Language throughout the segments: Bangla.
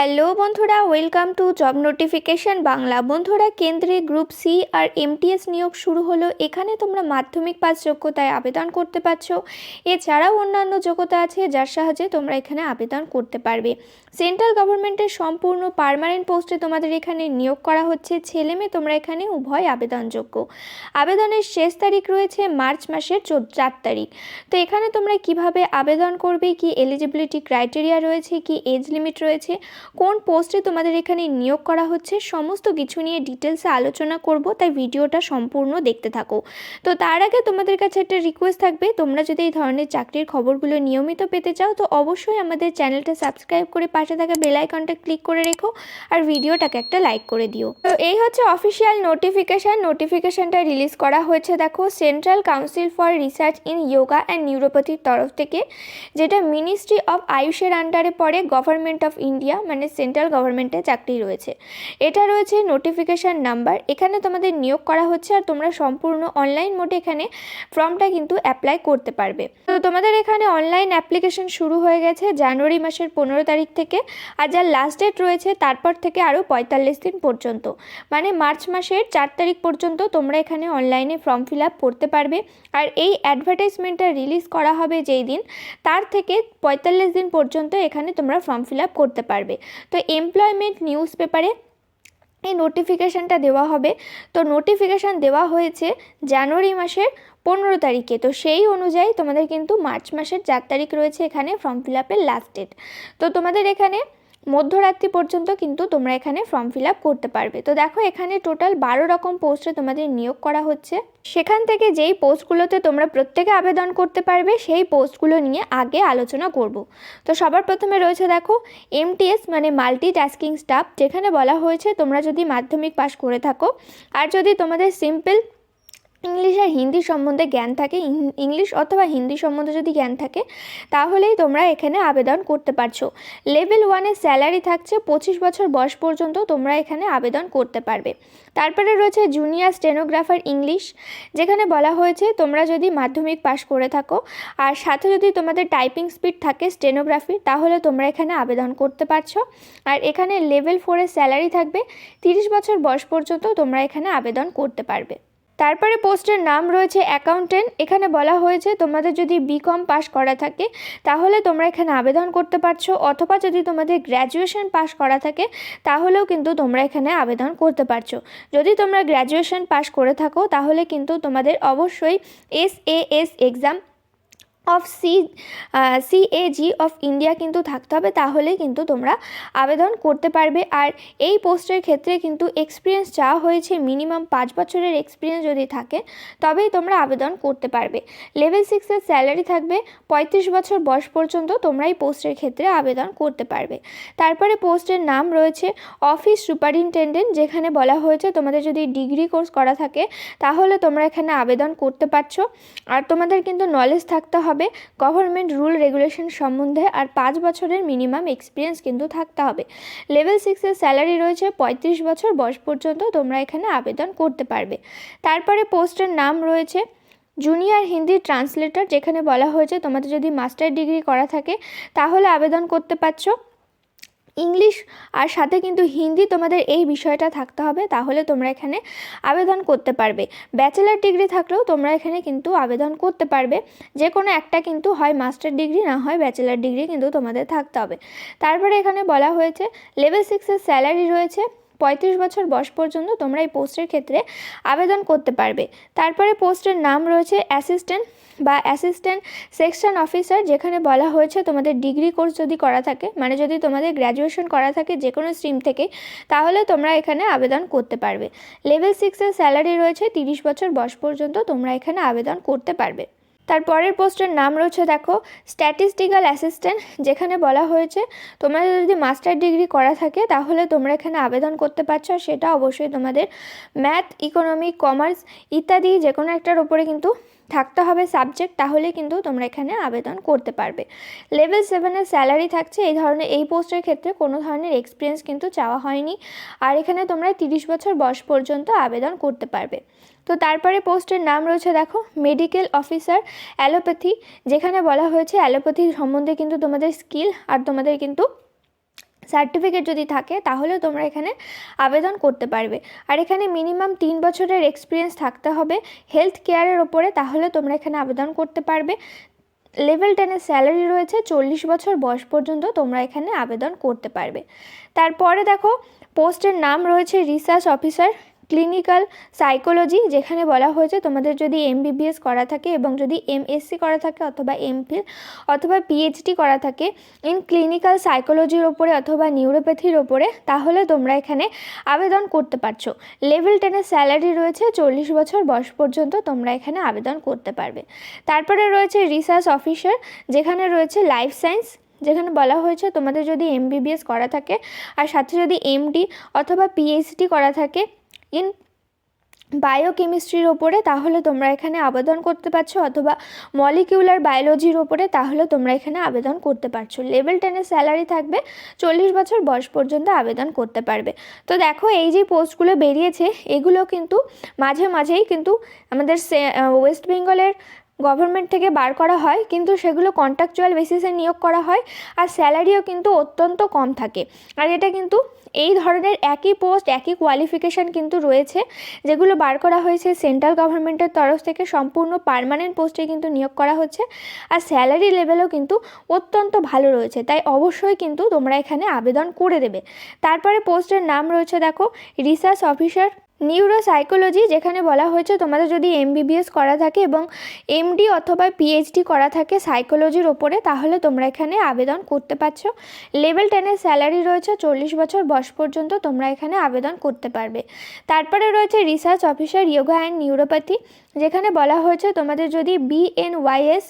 হ্যালো বন্ধুরা, welcome to job notification Bangla. বন্ধুরা, কেন্দ্রে গ্রুপ সি আর এমটিএস নিয়োগ শুরু হলো। এখানে তোমরা মাধ্যমিক পাস যোগ্যতায় আবেদন করতে পারছ। এছাড়াও অন্যান্য যোগ্যতা আছে, যার সাহায্যে তোমরা এখানে আবেদন করতে পারবে। সেন্ট্রাল গভর্নমেন্টের সম্পূর্ণ পার্মানেন্ট পোস্টে তোমাদের এখানে নিয়োগ করা হচ্ছে। ছেলে মেয়ে তোমরা এখানে উভয় আবেদনযোগ্য। আবেদনের শেষ তারিখ রয়েছে মার্চ মাসের চার তারিখ। তো এখানে তোমরা কীভাবে আবেদন করবে? কি এলিজিবিলিটি ক্রাইটেরিয়া রয়েছে? কি এজ লিমিট রয়েছে? কোন পোস্টে তোমাদের এখানে নিয়োগ করা হচ্ছে, সমস্ত কিছু নিয়ে ডিটেলসে আলোচনা করব, তাই ভিডিওটা সম্পূর্ণ দেখতে থাকো। তো তার আগে তোমাদের কাছে একটা রিকোয়েস্ট থাকবে, তোমরা যদি এই ধরনের চাকরির খবরগুলো নিয়মিত পেতে চাও, তো অবশ্যই আমাদের চ্যানেলটা সাবস্ক্রাইব করে পাশে থাকা বেল আইকনটা ক্লিক করে রেখো, আর ভিডিওটাকে একটা লাইক করে দিও। তো এই হচ্ছে অফিসিয়াল নোটিফিকেশান নোটিফিকেশানটা রিলিজ করা হয়েছে, দেখো central council for research in yoga and নিউরোপ্যাথির তরফ থেকে, যেটা মিনিস্ট্রি অফ আয়ুষের আন্ডারে পড়ে গভর্নমেন্ট অফ ইন্ডিয়া মানে সেন্ট্রাল গভর্নমেন্টের চাকরি রয়েছে। এটা রয়েছে নোটিফিকেশান নাম্বার এখানে তোমাদের নিয়োগ করা হচ্ছে আর তোমরা সম্পূর্ণ অনলাইন মোডে এখানে ফর্মটা কিন্তু অ্যাপ্লাই করতে পারবে। তো তোমাদের এখানে অনলাইন অ্যাপ্লিকেশন শুরু হয়ে গেছে জানুয়ারি মাসের পনেরো তারিখ থেকে আর যার লাস্ট ডেট রয়েছে তারপর থেকে আরও পঁয়তাল্লিশ দিন পর্যন্ত। মানে মার্চ মাসের চার তারিখ পর্যন্ত তোমরা এখানে অনলাইনে ফর্ম ফিল আপ করতে পারবে। আর এই অ্যাডভার্টাইজমেন্টটা রিলিজ করা হবে যেই দিন, তার থেকে পঁয়তাল্লিশ দিন পর্যন্ত এখানে তোমরা ফর্ম ফিল আপ করতে পারবে। তো এমপ্লয়মেন্ট নিউজ পেপারে এই নোটিফিকেশানটা দেওয়া হবে। তো নোটিফিকেশান দেওয়া হয়েছে জানুয়ারি মাসের পনেরো তারিখে। তো সেই অনুযায়ী তোমাদের কিন্তু মার্চ মাসের চার তারিখ রয়েছে এখানে ফর্ম ফিল আপের লাস্ট ডেট তো তোমাদের এখানে মধ্যরাত্রি পর্যন্ত কিন্তু তোমরা এখানে ফর্ম ফিল আপ করতে পারবে। তো দেখো, এখানে টোটাল বারো রকম পোস্টে তোমাদের নিয়োগ করা হচ্ছে। সেখান থেকে যেই পোস্টগুলোতে তোমরা প্রত্যেকে আবেদন করতে পারবে, সেই পোস্টগুলো নিয়ে আগে আলোচনা করব। তো সবার প্রথমে রয়েছে দেখো এমটিএস মানে মাল্টি টাস্কিং স্টাফ যেখানে বলা হয়েছে তোমরা যদি মাধ্যমিক পাশ করে থাকো, আর যদি তোমাদের সিম্পল ইংলিশ আর হিন্দি সম্বন্ধে জ্ঞান থাকে ইংলিশ অথবা হিন্দি সম্বন্ধে যদি জ্ঞান থাকে, তাহলেই তোমরা এখানে আবেদন করতে পারছ। লেভেল ওয়ানের স্যালারি থাকছে পঁচিশ বছর বয়স পর্যন্ত তোমরা এখানে আবেদন করতে পারবে। তারপরে রয়েছে জুনিয়র স্টেনোগ্রাফার ইংলিশ যেখানে বলা হয়েছে তোমরা যদি মাধ্যমিক পাশ করে থাকো আর সাথে যদি তোমাদের টাইপিং স্পিড থাকে স্টেনোগ্রাফি তাহলে তোমরা এখানে আবেদন করতে পারছ। আর এখানে লেভেল ফোরের স্যালারি থাকবে, তিরিশ বছর বয়স পর্যন্ত তোমরা এখানে আবেদন করতে পারবে। তারপরে পোস্টের নাম রয়েছে অ্যাকাউন্টেন্ট। এখানে বলা হয়েছে, তোমাদের যদি বিকম পাস করা থাকে, তাহলে তোমরা এখানে আবেদন করতে পারছ। অথবা যদি তোমাদের গ্র্যাজুয়েশন পাস করা থাকে, তাহলেও কিন্তু তোমরা এখানে আবেদন করতে পারছ। যদি তোমরা গ্র্যাজুয়েশন পাস করে থাকো, তাহলে কিন্তু তোমাদের অবশ্যই S A S exam of C CAG of India কিন্তু থাকতে হবে তাহলে কিন্তু তোমরা আবেদন করতে পারবে। আর এই পোস্টের ক্ষেত্রে কিন্তু এক্সপিরিয়েন্স চাওয়া হয়েছে মিনিমাম পাঁচ বছরের এক্সপিরিয়েন্স যদি থাকে, তবেই তোমরা আবেদন করতে পারবে। লেভেল সিক্সের স্যালারি থাকবে, পঁয়ত্রিশ বছর বয়স পর্যন্ত তোমরা এই পোস্টের ক্ষেত্রে আবেদন করতে পারবে। তারপরে পোস্টের নাম রয়েছে অফিস সুপারিনটেন্ডেন্ট যেখানে বলা হয়েছে তোমাদের যদি ডিগ্রি কোর্স করা থাকে, তাহলে তোমরা এখানে আবেদন করতে পারছ। আর তোমাদের কিন্তু নলেজ থাকতে হবে হবে। গভর্নমেন্ট রুল রেগুলেশন সম্বন্ধে আর পাঁচ বছরের মিনিমাম এক্সপিরিয়েন্স কিন্তু থাকতে হবে। লেভেল সিক্সের স্যালারি রয়েছে, পঁয়ত্রিশ বছর বয়স পর্যন্ত তোমরা এখানে আবেদন করতে পারবে। তারপরে পোস্টের নাম রয়েছে জুনিয়র হিন্দি ট্রান্সলেটর যেখানে বলা হয়েছে তোমাদের যদি মাস্টার ডিগ্রি করা থাকে, তাহলে আবেদন করতে পারছ। ইংলিশ আর সাথে কিন্তু হিন্দি তোমাদের এই বিষয়টা থাকতে হবে, তাহলে তোমরা এখানে আবেদন করতে পারবে। ব্যাচেলার ডিগ্রি থাকলেও তোমরা এখানে কিন্তু আবেদন করতে পারবে। যে কোনো একটা কিন্তু হয় মাস্টার ডিগ্রি, না হয় ব্যাচেলার ডিগ্রি কিন্তু তোমাদের থাকতে হবে। তারপরে এখানে বলা হয়েছে, লেভেল সিক্সের স্যালারি রয়েছে পঁয়ত্রিশ বছর বয়স পর্যন্ত তোমরা এই পোস্টের ক্ষেত্রে আবেদন করতে পারবে। তারপরে পোস্টের নাম রয়েছে অ্যাসিস্ট্যান্ট বা অ্যাসিস্ট্যান্ট সেকশন অফিসার, যেখানে বলা হয়েছে তোমাদের ডিগ্রি কোর্স যদি করা থাকে মানে যদি তোমাদের গ্র্যাজুয়েশন করা থাকে যে কোনো স্ট্রিম থেকে, তাহলে তোমরা এখানে আবেদন করতে পারবে। লেভেল সিক্সের স্যালারি রয়েছে তিরিশ বছর বয়স পর্যন্ত তোমরা এখানে আবেদন করতে পারবে। তার পরের পোস্টের নাম রয়েছে, দেখো স্ট্যাটিস্টিক্যাল অ্যাসিস্ট্যান্ট যেখানে বলা হয়েছে তোমাদের যদি মাস্টার ডিগ্রি করা থাকে, তাহলে তোমরা এখানে আবেদন করতে পারছ, আর সেটা অবশ্যই তোমাদের ম্যাথ ইকোনমি কমার্স ইত্যাদি যে কোনো একটার ওপরে কিন্তু থাকতে হবে সাবজেক্ট তাহলে কিন্তু তোমরা এখানে আবেদন করতে পারবে। লেভেল সেভেনের স্যালারি থাকছে, এই ধরনের, এই পোস্টের ক্ষেত্রে কোনো ধরনের এক্সপিরিয়েন্স কিন্তু চাওয়া হয়নি, আর এখানে তোমরা তিরিশ বছর বয়স পর্যন্ত আবেদন করতে পারবে। তো তারপরে পোস্টের নাম রয়েছে, দেখো মেডিকেল অফিসার অ্যালোপ্যাথি যেখানে বলা হয়েছে অ্যালোপ্যাথি সম্বন্ধে কিন্তু তোমাদের স্কিল আর তোমাদের কিন্তু সার্টিফিকেট যদি থাকে তাহলে তোমরা এখানে আবেদন করতে পারবে। আর এখানে মিনিমাম তিন বছরের এক্সপিরিয়েন্স থাকতে হবে হেলথ কেয়ারের ওপরে, তাহলে তোমরা এখানে আবেদন করতে পারবে। লেভেল টেনের স্যালারি রয়েছে, চল্লিশ বছর বয়স পর্যন্ত তোমরা এখানে আবেদন করতে পারবে। তারপরে দেখো, পোস্টের নাম রয়েছে রিসার্চ অফিসার ক্লিনিক্যাল সাইকোলজি, যেখানে বলা হয়েছে তোমাদের যদি এমবিবিএস করা থাকে এবং যদি এমএসসি করা থাকে অথবা এমফিল অথবা পিএইচডি করা থাকে ইন ক্লিনিক্যাল সাইকোলজির ওপরে অথবা নিউরোপ্যাথির ওপরে, তাহলে তোমরা এখানে আবেদন করতে পারছ। লেভেল টেনের স্যালারি রয়েছে চল্লিশ বছর বয়স পর্যন্ত তোমরা এখানে আবেদন করতে পারবে। তারপরে রয়েছে রিসার্চ অফিসার, যেখানে রয়েছে লাইফ সায়েন্স, যেখানে বলা হয়েছে তোমাদের যদি এমবিবিএস করা থাকে আর সাথে যদি এমডি অথবা পিএইচডি করা থাকে ইন বায়োকেমিস্ট্রির ওপরে, তাহলে তোমরা এখানে আবেদন করতে পারছ, অথবা মলিকিউলার বায়োলজির ওপরে, তাহলে তোমরা এখানে আবেদন করতে পারছ। লেভেল টেনের স্যালারি থাকবে, চল্লিশ বছর বয়স পর্যন্ত আবেদন করতে পারবে। তো দেখো, এই যে পোস্টগুলো বেরিয়েছে, এগুলো কিন্তু মাঝে মাঝেই কিন্তু আমাদের ওয়েস্ট বেঙ্গলের গভর্নমেন্ট থেকে বার করা হয়, কিন্তু সেগুলো কন্ট্রাকচুয়াল বেসিসে নিয়োগ করা হয়, আর স্যালারিও কিন্তু অত্যন্ত কম থাকে। আর এটা কিন্তু এই ধরনের একই পোস্ট একই কোয়ালিফিকেশান কিন্তু রয়েছে, যেগুলো বার করা হয়েছে সেন্ট্রাল গভর্নমেন্টের তরফ থেকে। সম্পূর্ণ পারমানেন্ট পোস্টে কিন্তু নিয়োগ করা হচ্ছে আর স্যালারি লেভেলও কিন্তু অত্যন্ত ভালো রয়েছে। তাই অবশ্যই কিন্তু তোমরা এখানে আবেদন করে দেবে। তারপরে পোস্টের নাম রয়েছে দেখো রিসার্চ অফিসার নিউরো সাইকোলজি যেখানে বলা হয়েছে তোমাদের যদি এমবিবিএস করা থাকে এবং এমডি অথবা পিএইচডি করা থাকে সাইকোলজির ওপরে, তাহলে তোমরা এখানে আবেদন করতে পারছ। লেভেল টেনের স্যালারি রয়েছে চল্লিশ বছর বয়স পর্যন্ত তোমরা এখানে আবেদন করতে পারবে। তারপরে রয়েছে research officer yoga and neuropathy, যেখানে বলা হয়েছে তোমাদের যদি বিএনওয়াইএস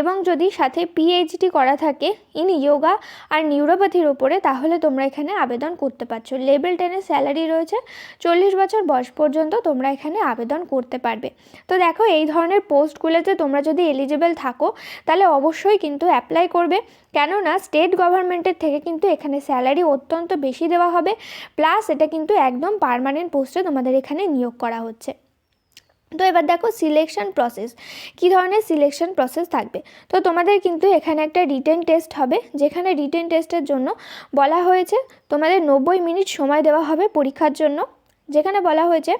এবং যদি সাথে পিএইচডি করা থাকে ইন ইয়োগা আর নিউরোপ্যাথির ওপরে, তাহলে তোমরা এখানে আবেদন করতে পারছ। লেভেল টেনের স্যালারি রয়েছে চল্লিশ বছর বয়স পর্যন্ত তোমরা এখানে আবেদন করতে পারবে। তো দেখো, এই ধরনের পোস্টগুলোতে তোমরা যদি এলিজিবল থাকো, তাহলে অবশ্যই কিন্তু অ্যাপ্লাই করবে। কেননা স্টেট গভর্নমেন্টের থেকে কিন্তু এখানে স্যালারি অত্যন্ত বেশি দেওয়া হবে। প্লাস এটা কিন্তু একদম পারমানেন্ট পোস্টে তোমাদের এখানে নিয়োগ করা হচ্ছে। তো এবার দেখো সিলেকশন প্রসেস কী ধরনের সিলেকশন প্রসেস থাকবে? তো তোমাদের কিন্তু এখানে একটা রিটেন টেস্ট হবে, যেখানে রিটেন টেস্টের জন্য বলা হয়েছে, তোমাদের নব্বই মিনিট সময় দেওয়া হবে পরীক্ষার জন্য। যেখানে বলা হয়েছে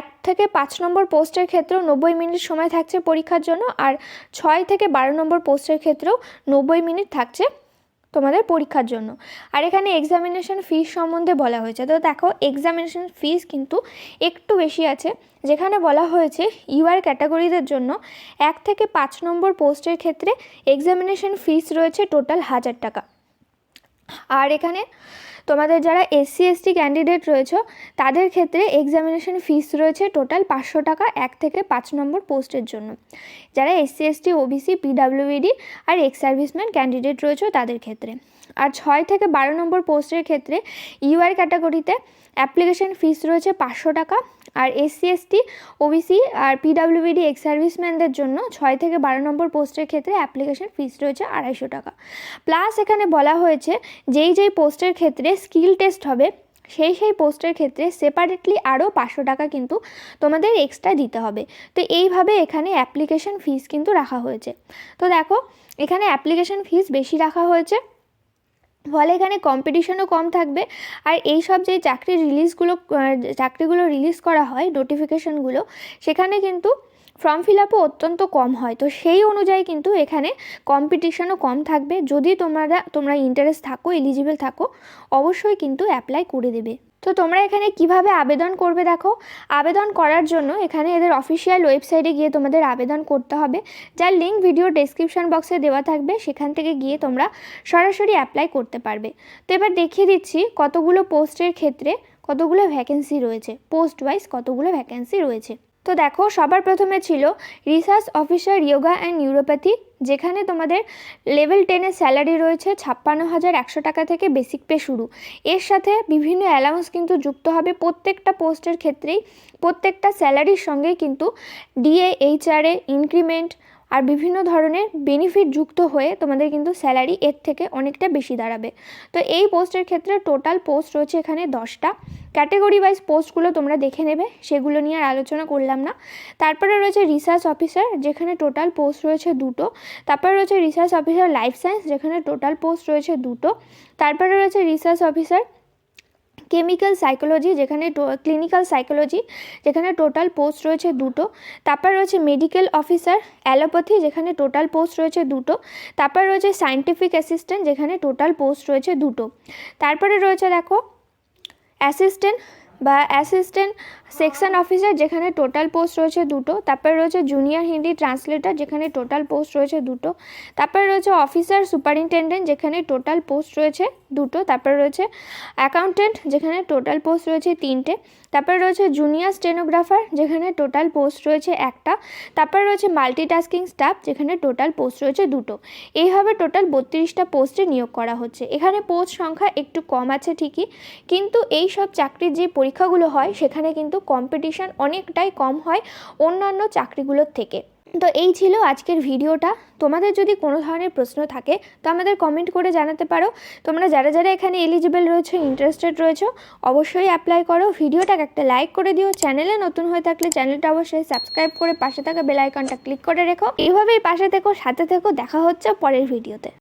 এক থেকে পাঁচ নম্বর পোস্টের ক্ষেত্রেও নব্বই মিনিট সময় থাকছে পরীক্ষার জন্য আর ছয় থেকে বারো নম্বর পোস্টের ক্ষেত্রেও নব্বই মিনিট থাকছে তোমাদের পরীক্ষার জন্য। আর এখানে এক্সামিনেশন ফিস সম্বন্ধে বলা হয়েছে। তো দেখো এক্সামিনেশন ফিস কিন্তু একটু বেশি আছে। যেখানে বলা হয়েছে ইউআর ক্যাটাগরিদের জন্য এক থেকে পাঁচ নম্বর পোস্টের ক্ষেত্রে এক্সামিনেশন ফিস রয়েছে টোটাল হাজার টাকা। আর এখানে তোমাদের যারা এসসি এসটি ক্যান্ডিডেট রয়েছে, তাদের ক্ষেত্রে এক্সামিনেশন ফিস রয়েছে টোটাল পাঁচশো টাকা, এক থেকে পাঁচ নম্বর পোস্টের জন্য। যারা এসসি এসটি ওবিসি পিডাব্লিউইডি আর এক্স সার্ভিসম্যান ক্যান্ডিডেট রয়েছে তাদের ক্ষেত্রে। আর ছয় থেকে বারো নম্বর পোস্টের ক্ষেত্রে ইউআর ক্যাটাগরিতে অ্যাপ্লিকেশন ফিস রয়েছে পাঁচশো টাকা আর এসসি এসটি ওবিসি আর পিডাব্লিউবিডি এক্স সার্ভিসম্যানদের জন্য ছয় থেকে বারো নম্বর পোস্টের ক্ষেত্রে অ্যাপ্লিকেশন ফিস রয়েছে আড়াইশো টাকা। প্লাস এখানে বলা হয়েছে, যেই যেই পোস্টের ক্ষেত্রে স্কিল টেস্ট হবে, সেই সেই পোস্টের ক্ষেত্রে সেপারেটলি আরও পাঁচশো টাকা কিন্তু তোমাদের এক্সট্রা দিতে হবে। তো এইভাবে এখানে অ্যাপ্লিকেশন ফিস কিন্তু রাখা হয়েছে। তো দেখো, এখানে অ্যাপ্লিকেশন ফিস বেশি রাখা হয়েছে। ফলে এখানে কম্পিটিশনও কম থাকবে। আর এই সব যে চাকরির রিলিজগুলো চাকরিগুলো রিলিজ করা হয় নোটিফিকেশনগুলো সেখানে কিন্তু ফর্ম ফিল আপও অত্যন্ত কম হয়। তো সেই অনুযায়ী কিন্তু এখানে কম্পিটিশনও কম থাকবে। যদি তোমরা তোমরা ইন্টারেস্ট থাকো এলিজিবল থাকো, অবশ্যই কিন্তু অ্যাপ্লাই করে দেবে। তো তোমরা এখানে কীভাবে আবেদন করবে দেখো? আবেদন করার জন্য এখানে এদের অফিসিয়াল ওয়েবসাইটে গিয়ে তোমাদের আবেদন করতে হবে। যার লিঙ্ক ভিডিও ডেসক্রিপশন বক্সে দেওয়া থাকবে, সেখান থেকে গিয়ে তোমরা সরাসরি অ্যাপ্লাই করতে পারবে। তো এবার দেখিয়ে দিচ্ছি কতগুলো পোস্টের ক্ষেত্রে কতগুলো ভ্যাকেন্সি রয়েছে। পোস্ট ওয়াইজ কতগুলো ভ্যাকেন্সি রয়েছে। তো দেখো, সবার প্রথমে ছিল research officer yoga and neuropathy, যেখানে তোমাদের লেভেল টেনের স্যালারি রয়েছে ছাপ্পান্ন হাজার একশো টাকা থেকে বেসিক পে শুরু। এর সাথে বিভিন্ন অ্যালাউন্স কিন্তু যুক্ত হবে প্রত্যেকটা পোস্টের ক্ষেত্রেই। প্রত্যেকটা স্যালারির সঙ্গে কিন্তু ডিএ এইচআরএ ইনক্রিমেন্ট আর বিভিন্ন ধরনের বেনিফিট যুক্ত হয়ে তোমাদের কিন্তু স্যালারি এর থেকে অনেকটা বেশি দাঁড়াবে। তো এই পোস্টের ক্ষেত্রে টোটাল পোস্ট রয়েছে এখানে দশটা। ক্যাটেগরি ওয়াইজ পোস্টগুলো তোমরা দেখে নেবে, সেগুলো নিয়ে আর আলোচনা করলাম না। তারপরে রয়েছে রিসার্চ অফিসার যেখানে টোটাল পোস্ট রয়েছে দুটো। তারপরে রয়েছে রিসার্চ অফিসার লাইফ সায়েন্স যেখানে টোটাল পোস্ট রয়েছে দুটো। তারপরে রয়েছে রিসার্চ অফিসার কেমিক্যাল সাইকোলজি যেখানে ক্লিনিক্যাল সাইকোলজি যেখানে টোটাল পোস্ট রয়েছে দুটো। তারপর রয়েছে মেডিকেল অফিসার, অ্যালোপ্যাথি যেখানে টোটাল পোস্ট রয়েছে দুটো। তারপর রয়েছে সায়েন্টিফিক অ্যাসিস্ট্যান্ট যেখানে টোটাল পোস্ট রয়েছে দুটো। তারপরে রয়েছে দেখো, অ্যাসিস্ট্যান্ট বা অ্যাসিস্ট্যান্ট সেকশন অফিসার যেখানে টোটাল পোস্ট রয়েছে দুটো, তারপরে রয়েছে জুনিয়র হিন্দি ট্রান্সলেটর যেখানে টোটাল পোস্ট রয়েছে দুটো, তারপরে রয়েছে অফিসার সুপারিনটেন্ডেন্ট যেখানে টোটাল পোস্ট রয়েছে দুটো, তারপরে রয়েছে অ্যাকাউন্টেন্ট যেখানে টোটাল পোস্ট রয়েছে তিনটে, তারপরে রয়েছে জুনিয়র স্টেনোগ্রাফার যেখানে টোটাল পোস্ট রয়েছে একটা, তারপরে রয়েছে মাল্টিটাস্কিং স্টাফ যেখানে টোটাল পোস্ট রয়েছে দুটো। এইভাবে টোটাল বত্রিশটা পোস্টে নিয়োগ করা হচ্ছে। এখানে পোস্ট সংখ্যা একটু কম আছে ঠিকই, কিন্তু এই সব চাকরির যে পরীক্ষাগুলো হয়, সেখানে কিন্তু কম্পিটিশান অনেকটাই কম হয় অন্যান্য চাকরিগুলোর থেকে। তো এই ছিল আজকের ভিডিওটা। তোমাদের যদি কোনো ধরনের প্রশ্ন থাকে, তো আমাদের কমেন্ট করে জানাতে পারো। তোমরা যারা যারা এখানে এলিজিবল রয়েছে ইন্টারেস্টেড রয়েছো, অবশ্যই অ্যাপ্লাই করো। ভিডিওটাকে একটা লাইক করে দিও। চ্যানেলে নতুন হয়ে থাকলে চ্যানেলটা অবশ্যই সাবস্ক্রাইব করে পাশে থাকা বেল আইকনটা ক্লিক করে রেখো। এইভাবেই পাশে থেকো, সাথে থেকো। দেখা হচ্ছে পরের ভিডিওতে।